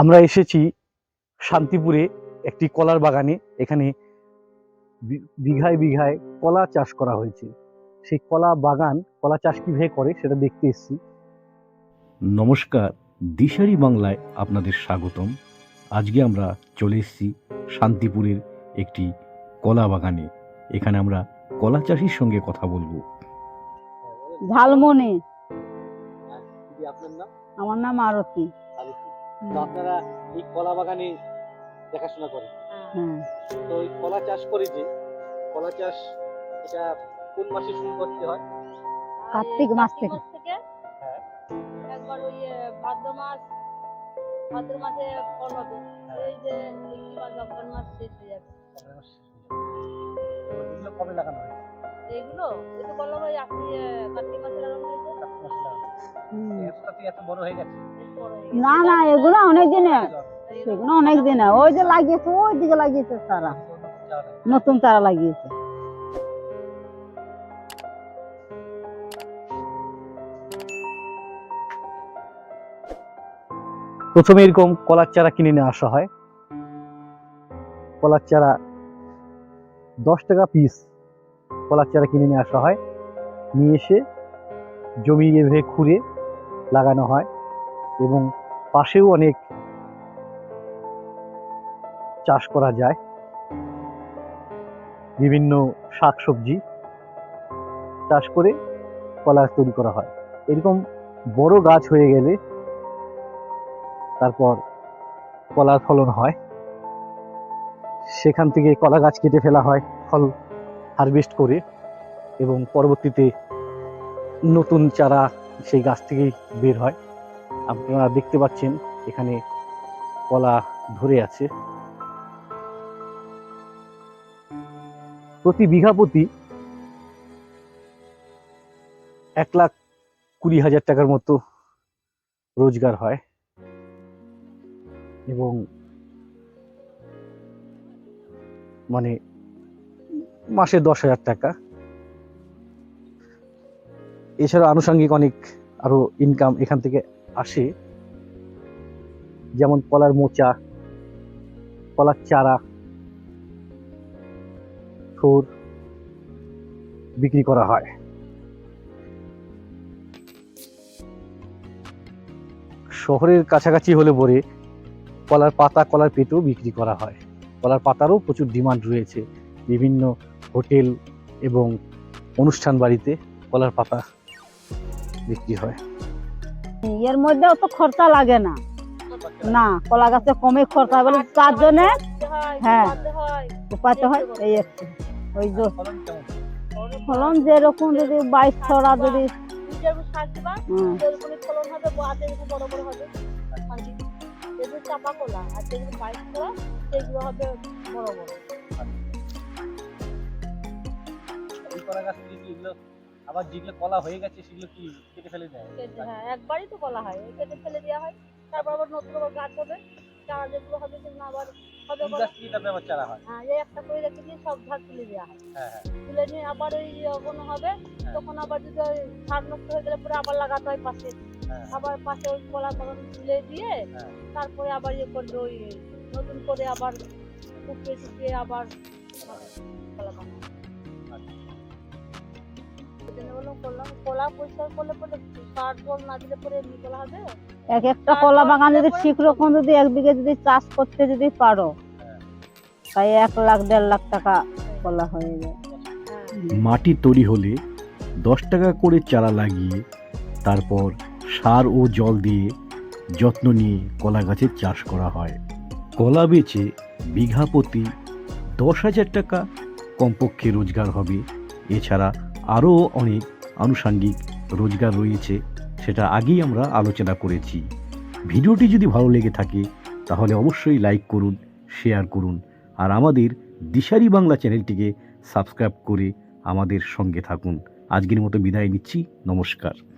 আমরা এসেছি শান্তিপুরে একটি কলার বাগানে। এখানে বিঘায় বিঘায় কলা চাষ করা হয়েছে। সেই কলা বাগান কলা চাষ কীভাবে করে সেটা দেখতে এসেছি। নমস্কার দিশারি বাংলায় আপনাদের স্বাগতম। আজকে আমরা চলে এসেছি শান্তিপুরের একটি কলা বাগানে। এখানে আমরা কলা চাষির সঙ্গে কথা বলব। ঝালমনি। আপনার নাম? আমার নাম আরতি। তো আপনারা এই কলা বাগানে দেখাশোনা করেন। হ্যাঁ তো এই কলা চাষ করে যে কলা চাষ এটা কোন মাসে শুরু করতে হয়? কার্তিক মাস থেকে। হ্যাঁ। একবার ওই ভাদ্র মাস ভাদ্র মাসে ফল হবে। হ্যাঁ। এই যে মাস অক্টোবর মাস শেষ হয়ে যাবে কবে লাগানো হয়? এইগুলো এই তো বললাম ওই আপনি কার্তিক মাসে লাগানো হয়। হয়ে হয়ে না না এগুলো অনেক দিনে। অনেক দিনে। ওই যে লাগিয়েছে ওই দিকে লাগিয়েছে তারা নতুন তারা লাগিয়েছে। প্রথমে এরকম কলার চারা কিনে নিয়ে আসা হয়। কলার চারা দশ টাকা পিস কলার চারা কিনে নিয়ে আসা হয়। নিয়ে এসে জমি এভাবে খুঁড়ে লাগানো হয় এবং পাশেও অনেক চাষ করা যায়। বিভিন্ন শাকসবজি চাষ করে কলা তৈরি করা হয়। এরকম বড় গাছ হয়ে গেলে তারপর কলার ফলন হয়। সেখান থেকে কলা গাছ কেটে ফেলা হয়, ফল হারভেস্ট করে এবং পরবর্তীতে নতুন চারা সেই গাছ থেকেই বের হয়। আপনারা দেখতে পাচ্ছেন এখানে কলা ধরে আছে। প্রতি বিঘা প্রতি এক লাখ কুড়ি হাজার টাকার মতো রোজগার হয় এবং মানে মাসে দশ হাজার টাকা। এছাড়া আনুষঙ্গিক অনেক আরও ইনকাম এখান থেকে আসে। যেমন কলার মোচা, কলার চারা থোর বিক্রি করা হয়। শহরের কাছাকাছি হলে পরে কলার পাতা, কলার পেটেও বিক্রি করা হয়। কলার পাতারও প্রচুর ডিমান্ড রয়েছে। বিভিন্ন হোটেল এবং অনুষ্ঠান বাড়িতে কলার পাতা বিক্রি হয় এর মধ্যে অত খরচা লাগে না না কলা গাছে কমে খরচা বলে তার জন্য হ্যাঁ। কাটতে হয়। হয় এই একটু ওই যে ফলন যেরকম যদি বাইশ ছড়া যদি চাপা কলা, আর যেগুলো বাইশ কলা, সেগুলো হবে বড় বড়। কলা গাছ থেকে কি এগুলো আবার যেগুলো কলা হয়ে গেছে সেগুলো কি কেটে ফেলে দেয়? হ্যাঁ, একবারই তো কলা হয়, কেটে ফেলে দেওয়া হয়, তারপর আবার নতুন আবার গাছ হবে, চারা যেগুলো হবে সেগুলো আবার হবে গাছ আবার চারা হয়। হ্যাঁ, এই একটা করে রেখে দিয়ে সব তুলে দেওয়া হয়। হ্যাঁ হ্যাঁ। তুলে নিয়ে আবার ওই কোনো হবে তখন আবার যদি ওই সার নষ্ট হয়ে গেলে পরে আবার লাগাতে হয় পাশে। হ্যাঁ। আবার পাশে ওই কলা তখন তুলে দিয়ে হ্যাঁ। তারপরে আবার ইয়ে করলে ওই নতুন করে আবার আবার কলা জন্য বললাম করলাম কলা পরিষ্কার করলে পরে সার জল না দিলে পরে এমনি হবে। এক একটা কলা বাগান যদি ঠিক রকম যদি এক বিঘে যদি চাষ করতে যদি পারো তাই এক লাখ দেড় লাখ টাকা কলা হয়ে যায়। হ্যাঁ মাটি তৈরি হলে দশ টাকা করে চারা লাগিয়ে তারপর সার ও জল দিয়ে যত্ন নিয়ে কলা গাছের চাষ করা হয়। কলা বেচে বিঘা প্রতি দশ হাজার টাকা কমপক্ষে রোজগার হবে। এছাড়া আরও অনেক আনুষাঙ্গিক রোজগার রয়েছে, সেটা আগেই আমরা আলোচনা করেছি। ভিডিওটি যদি ভালো লেগে থাকে, তাহলে অবশ্যই লাইক করুন, শেয়ার করুন, আর আমাদের দিশারি বাংলা চ্যানেলটিকে সাবস্ক্রাইব করে আমাদের সঙ্গে থাকুন। আজকের মতো বিদায় নিচ্ছি, নমস্কার।